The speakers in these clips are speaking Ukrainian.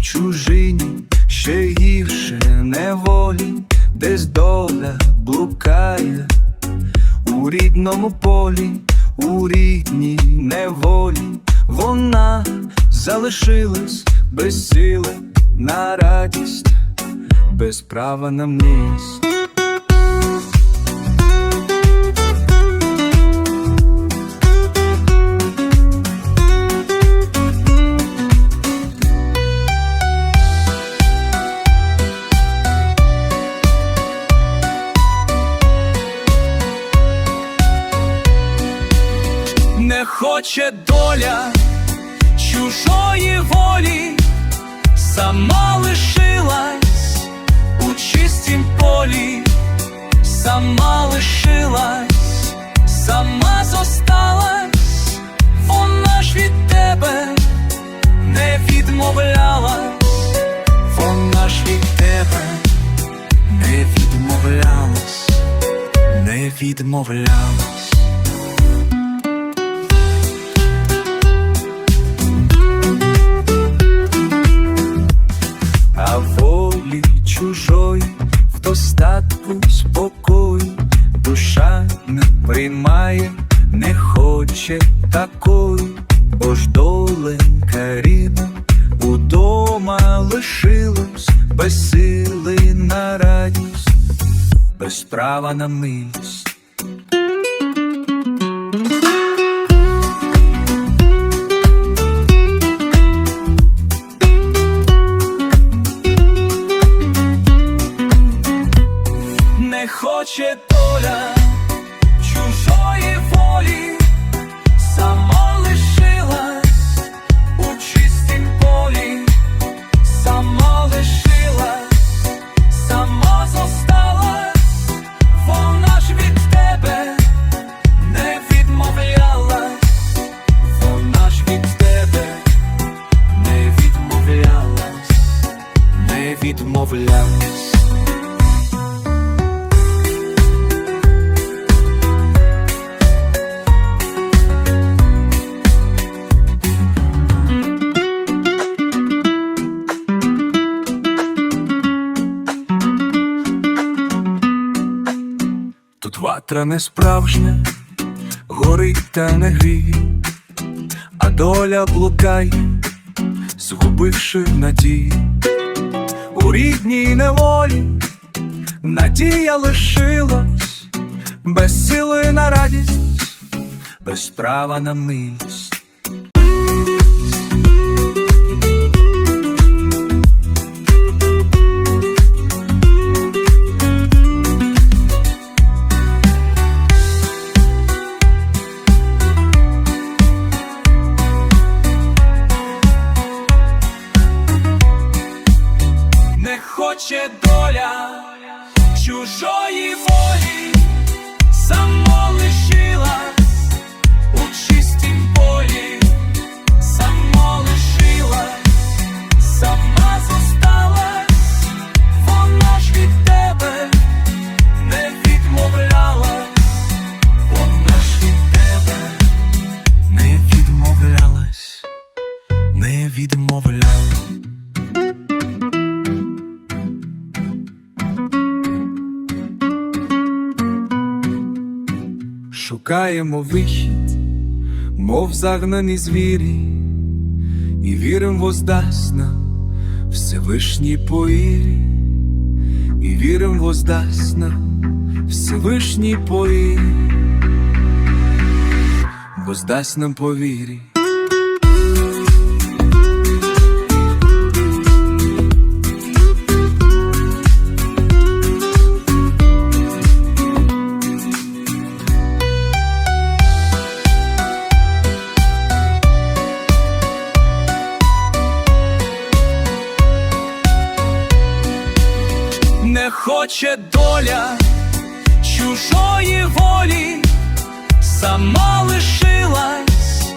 чужині, ще гірше неволі, десь доля блукає у рідному полі, у рідній неволі, вона залишилась без сили на радість, без права на мність. Хоче доля чужої волі, сама лишилась у чистім полі, сама лишилась, сама зосталась, вона ж від тебе не відмовлялась, вона ж від тебе не відмовлялась, не відмовлялась. Такої, бо ж доленька рідна удома лишилась без сили на радість, без права на милість. не хоче доля ватра не справжня, горить та не гріє, а доля блукає, згубивши надії. У рідній неволі надія лишилась, без сили на радість, без права на милість. Хоче доля чужої волі, Шукаємо вихід, мов загнані звірі, і вірим воздасть нам Всевишній поїрі, і вірим воздасть нам Всевишній поїрі, воздасть нам повірі. Хоче доля чужої волі, сама лишилась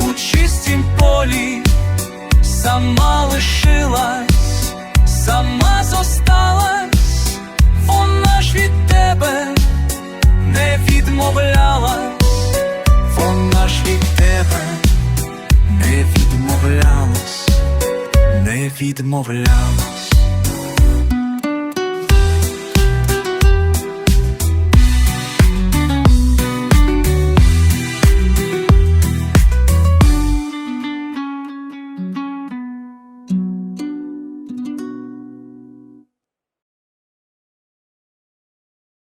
у чистім полі, сама лишилась, сама зосталась, вона ж від тебе не відмовлялась, вона ж від тебе не відмовлялась, не відмовлялась.